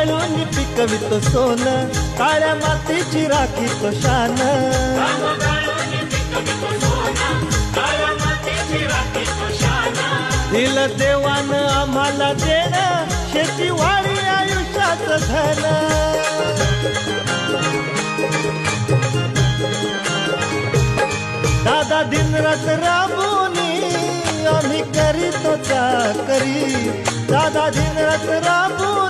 गाळून पिकवितो सोन. काळ्या मातीची राखी तो शान. दिल देवान आम्हाला देण शेती वाढी आयुष्यात धन. दादा दिनरात राबूनी आम्ही करीतो चाकरी. दादा दिनरात राबूनी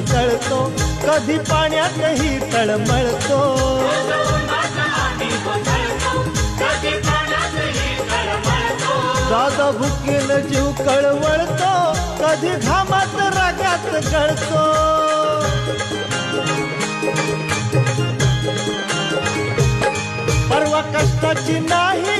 आम्ही कधी पाण्यातही तळमळतो. दादा भुकेल जीव कळवळतो कधी घामात रागात गळतो. परवा कष्टाची नाही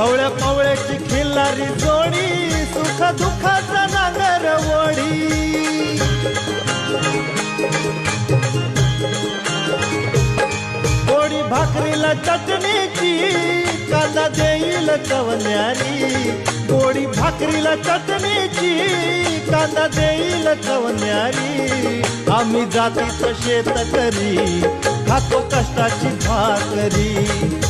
गाडी पवळ्याची खिल्लारी जोडी सुख दुःखाचा नांगर वडी. गोडी भाकरीला चटणीची कांदा देईल चवन्यारी गोडी भाकरीला चटणीची कांदा देईल चवन्यारी आम्ही जातीचं शेत करी खातो कष्टाची भाकरी.